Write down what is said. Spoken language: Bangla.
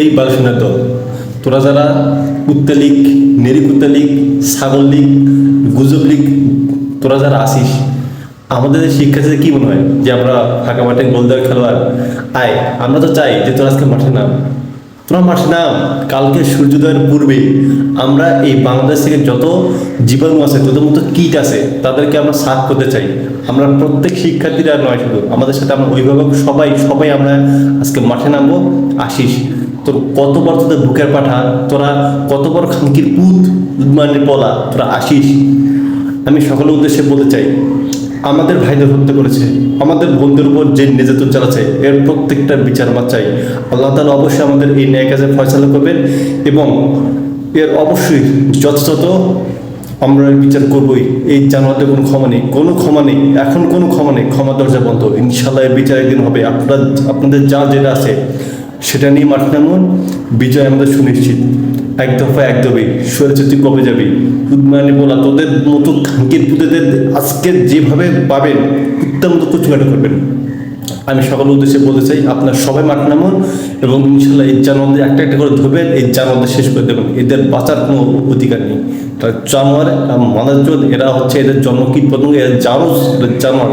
এই বালসেনার দল, তোরা যারা কুত্তা লীগ নেরি লীগ, ছাগল লীগ, গুজব লীগ, তোরা যারা আসিস, আমাদের শিক্ষার্থীদের কি মনে হয় যে আমরা ফাঁকা মাঠে গোলদার খেলোয়াড়? আয়, আমরা তো চাই যে তোরা আজকে মাঠে নাম। তোরা মাঠে নাম, কালকে সূর্যোদয়ের পূর্বে আমরা এই বাংলাদেশ থেকে যত জীবাণু আছে যত মতো কীট আছে, তাদেরকে আমরা সাফ করতে চাই। আমরা প্রত্যেক শিক্ষার্থীরা নয় শুধু, আমাদের সাথে আমরা অভিভাবক সবাই সবাই আমরা আজকে মাঠে নামবো, আসিস। তোর কতবার তোদের বুকের পাঠা, তোরা কতবার বড় খানকির পুত মানে বলা, তোরা আসিস। আমি সকলের উদ্দেশ্যে বলতে চাই, আমাদের ভাইদের হত্যা করেছে, আমাদের বোনদের উপর যে নির্যাতন চালাচ্ছে, এর প্রত্যেকটা বিচার আমার চাই। আল্লাহ তালা অবশ্যই আমাদের এই ন্যায় কাজে ফয়সালা করবেন এবং এর অবশ্যই যথাযথ আমরা বিচার করবই। এই জানোয়ারদের কোনো ক্ষমা নেই, কোনো ক্ষমা নেই, এখন কোনো ক্ষমা নেই, ক্ষমা দরজা বন্ধ। ইনশাল্লাহ বিচার একদিন হবে। আপনারা, আপনাদের যা যেটা আছে সেটা নিয়ে মাঠ নামুন। বিজয় আমাদের সুনিশ্চিত। এক দফা এক দবে সরেছে কবে যাবি? মানে বলা, তোদের মতো খাঙ্কির পুতেদের আজকে যেভাবে পাবেন, উত্তম মতো কুচুকাটা করবেন। আমি সকল উদ্দেশ্যে বলতে চাই, আপনার সবাই মাঠ নামুন এবং ইনশাল্লাহ এই জানোয়ারদের একটা একটা করে ধরবেন, এই জানোয়ারদের শেষ করে দেবেন। এদের বাঁচার কোনো অধিকার নেই। তারা জানোয়ার মাদার এরা হচ্ছে এদের জন্ম কীট পতঙ্গ, এরা জানুস এদের জানোয়ার।